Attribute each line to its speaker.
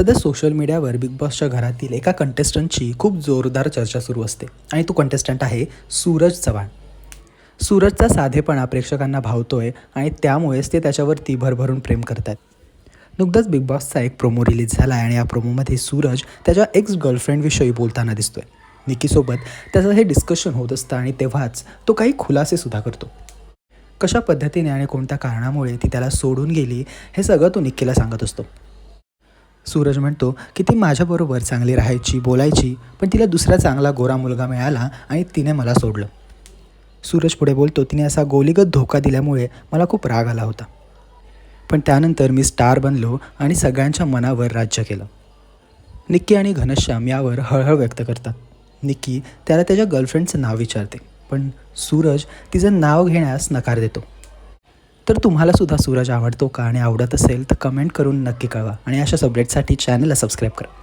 Speaker 1: सध्या सोशल मीडियावर बिग बॉसच्या घरातील एका कंटेस्टंटची खूप जोरदार चर्चा सुरू असते. आणि तो कंटेस्टंट आहे सूरज चव्हाण. सूरजचा साधेपणा प्रेक्षकांना भावतोय आणि त्यामुळेच ते त्याच्यावरती भरभरून प्रेम करतात. नुकताच बिग बॉसचा एक प्रोमो रिलीज झाला आहे आणि या प्रोमोमध्ये सूरज त्याच्या एक्स गर्लफ्रेंडविषयी बोलताना दिसतोय. निकीसोबत त्याचं हे डिस्कशन होत असतं आणि तेव्हाच तो काही खुलासेसुद्धा करतो. कशा पद्धतीने आणि कोणत्या कारणामुळे ती त्याला सोडून गेली हे सगळं तो निक्कीला सांगत असतो. सूरज म्हणतो की ती माझ्याबरोबर चांगली राहायची बोलायची पण तिला दुसरा चांगला गोरा मुलगा मिळाला आणि तिने मला सोडलं. सूरज पुढे बोलतो तिने असा गोलीगत धोका दिल्यामुळे मला खूप राग आला होता. पण त्यानंतर मी स्टार बनलो आणि सगळ्यांच्या मनावर राज्य केलं. निक्की आणि घनश्याम यावर हळहळ व्यक्त करतात. निक्की त्याला त्याच्या गर्लफ्रेंडचं नाव विचारते पण सूरज तिचं नाव घेण्यास नकार देतो. तर तुम्हाला सुद्धा सूरज आवडतो का आणि आवडत असेल तर कमेंट करून नक्की कळवा. आणि अशा सबलेटसाठी चॅनलला सबस्क्राईब करा.